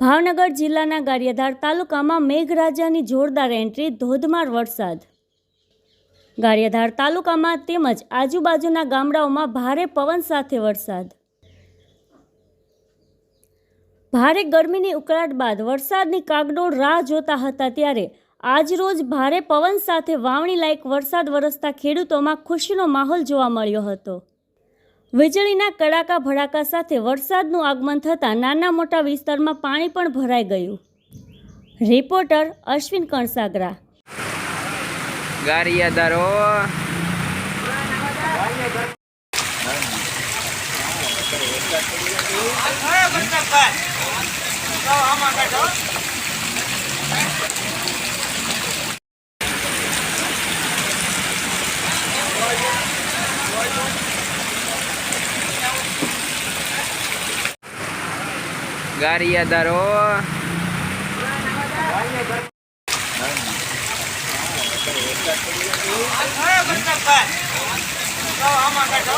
ભાવનગર જિલ્લાના ગારિયાધાર તાલુકામાં મેઘરાજાની જોરદાર એન્ટ્રી, ધોધમાર વરસાદ. ગારિયાધાર તાલુકામાં તેમજ આજુબાજુના ગામડાઓમાં ભારે પવન સાથે વરસાદ. ભારે ગરમીની ઉકળાટ બાદ વરસાદની કાગડોળ રાહ જોતા હતા ત્યારે આજરોજ ભારે પવન સાથે વાવણી લાયક વરસાદ વરસતા ખેડૂતોમાં ખુશીનો માહોલ જોવા મળ્યો હતો. વીજળીના કડાકા ભડાકા સાથે વરસાદનું આગમન થતાં નાના મોટા વિસ્તારમાં પાણી પણ ભરાઈ ગયું. રિપોર્ટર અશ્વિન કણસાગરા. ગારિયાદારો ગારિયાદારો આમાં કાઢો